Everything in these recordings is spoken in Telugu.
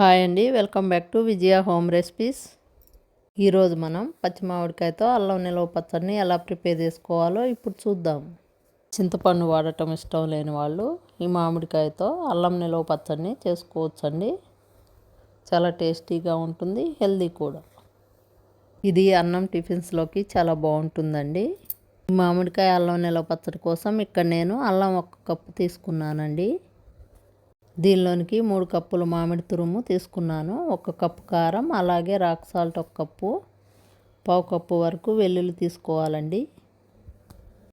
హాయ్ అండి welcome back to Vijaya home recipes. ఈరోజు మనం పచ్చి మామిడికాయతో అల్లం నిలవ పచ్చడిని ఎలా ప్రిపేర్ చేసుకోవాలో ఇప్పుడు చూద్దాం. చింతపండు వాడటం ఇష్టం లేని వాళ్ళు ఈ మామిడికాయతో అల్లం నిలవ పచ్చడిని చేసుకోవచ్చండి. చాలా టేస్టీగా ఉంటుంది హెల్దీ కూడా. ఇది అన్నం టిఫిన్స్లోకి చాలా బాగుంటుందండి. మామిడికాయ అల్లం నిలవ పచ్చడి కోసం ఇక్కడ నేను అల్లం ఒక కప్పు తీసుకున్నానండి. దీనిలోనికి మూడు కప్పులు మామిడి తురుము తీసుకున్నాను. ఒక కప్పు కారం అలాగే రాక్ సాల్ట్ ఒక కప్పు పావు కప్పు వరకు వెల్లుల్లి తీసుకోవాలండి.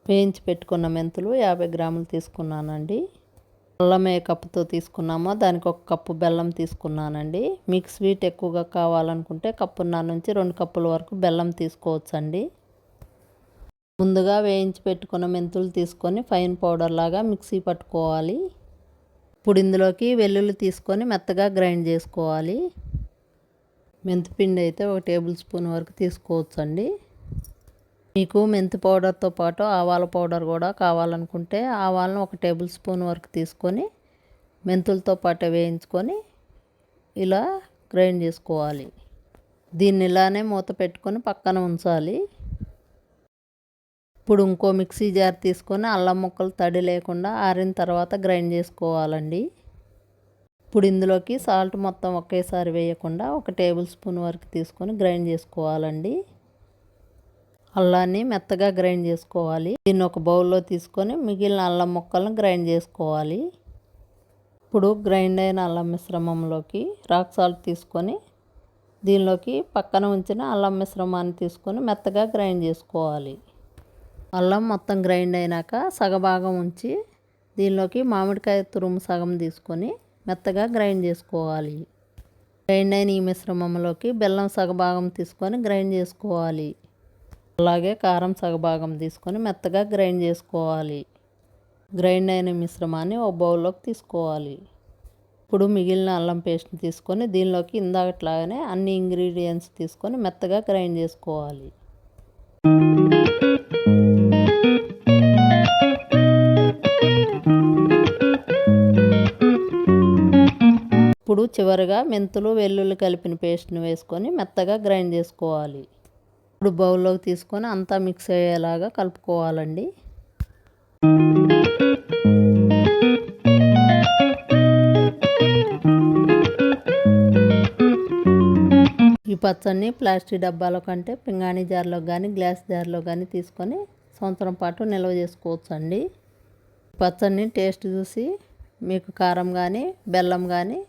వేయించి పెట్టుకున్న మెంతులు యాభై గ్రాములు తీసుకున్నానండి. అల్లమే ఏ కప్పుతో తీసుకున్నామో. దానికి ఒక కప్పు బెల్లం తీసుకున్నానండి. మీకు స్వీట్ ఎక్కువగా కావాలనుకుంటే కప్పున్నర నుంచి రెండు కప్పుల వరకు బెల్లం తీసుకోవచ్చండి. ముందుగా వేయించి పెట్టుకున్న మెంతులు తీసుకొని ఫైన్ పౌడర్ లాగా మిక్సీ పట్టుకోవాలి. ఇప్పుడు ఇందులోకి వెల్లుల్లి తీసుకొని మెత్తగా గ్రైండ్ చేసుకోవాలి. మెంతిపిండి అయితే ఒక టేబుల్ స్పూన్ వరకు తీసుకోవచ్చండి. మీకు మెంతి పౌడర్తో పాటు ఆవాల పౌడర్ కూడా కావాలనుకుంటే ఆవాలను ఒక టేబుల్ స్పూన్ వరకు తీసుకొని మెంతులతో పాటు వేయించుకొని ఇలా గ్రైండ్ చేసుకోవాలి. దీన్ని ఇలానే మూత పెట్టుకొని పక్కన ఉంచాలి. ఇప్పుడు ఇంకో మిక్సీ జార్ తీసుకొని అల్లం ముక్కలు తడి లేకుండా ఆరిన తర్వాత గ్రైండ్ చేసుకోవాలండి. ఇప్పుడు ఇందులోకి సాల్ట్ మొత్తం ఒకేసారి వేయకుండా ఒక టేబుల్ స్పూన్ వరకు తీసుకొని గ్రైండ్ చేసుకోవాలండి. అల్లాన్ని మెత్తగా గ్రైండ్ చేసుకోవాలి. దీన్ని ఒక బౌల్లో తీసుకొని మిగిలిన అల్లం ముక్కలను గ్రైండ్ చేసుకోవాలి. ఇప్పుడు గ్రైండ్ అయిన అల్లం మిశ్రమంలోకి రాక్ సాల్ట్ తీసుకొని దీనిలోకి పక్కన ఉంచిన అల్లం మిశ్రమాన్ని తీసుకొని మెత్తగా గ్రైండ్ చేసుకోవాలి. అల్లం మొత్తం గ్రైండ్ అయినాక సగభాగం ఉంచి దీనిలోకి మామిడికాయ తురుము సగం తీసుకొని మెత్తగా గ్రైండ్ చేసుకోవాలి. గ్రైండ్ అయిన ఈ మిశ్రమంలోకి బెల్లం సగభాగం తీసుకొని గ్రైండ్ చేసుకోవాలి. అలాగే కారం సగభాగం తీసుకొని మెత్తగా గ్రైండ్ చేసుకోవాలి. గ్రైండ్ అయిన మిశ్రమాన్ని ఒక బౌల్లోకి తీసుకోవాలి. ఇప్పుడు మిగిలిన అల్లం పేస్ట్ని తీసుకొని దీనిలోకి ఇందాకట్లాగానే అన్ని ఇంగ్రీడియంట్స్ తీసుకొని మెత్తగా గ్రైండ్ చేసుకోవాలి. చివరిగా మెంతులు వెల్లుల్లి కలిపిన పేస్ట్ని వేసుకొని మెత్తగా గ్రైండ్ చేసుకోవాలి. ఇప్పుడు బౌల్లోకి తీసుకొని అంతా మిక్స్ అయ్యేలాగా కలుపుకోవాలండి. ఈ పచ్చడిని ప్లాస్టిక్ డబ్బాలో కంటే పింగాణి జార్లో కానీ గ్లాస్ జార్లో కానీ తీసుకొని సంవత్సరం పాటు నిల్వ చేసుకోవచ్చు అండి పచ్చడిని టేస్ట్ చూసి మీకు కారం కానీ బెల్లం కానీ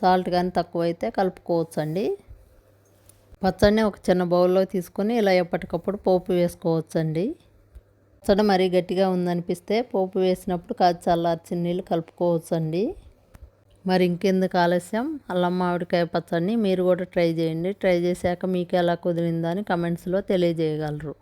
సాల్ట్ కానీ తక్కువైతే కలుపుకోవచ్చు అండి పచ్చడిని ఒక చిన్న బౌల్లో తీసుకొని ఇలా ఎప్పటికప్పుడు పోపు వేసుకోవచ్చండి. పచ్చడి మరీ గట్టిగా ఉందనిపిస్తే పోపు వేసినప్పుడు కాదు చల్లార్చిన నీళ్ళు కలుపుకోవచ్చండి. మరి ఇంకెందుకు ఆలస్యం? అల్లం మామిడికాయ పచ్చడిని మీరు కూడా ట్రై చేయండి. ట్రై చేశాక మీకు ఎలా కుదిరిందని కమెంట్స్లో తెలియజేయగలరు.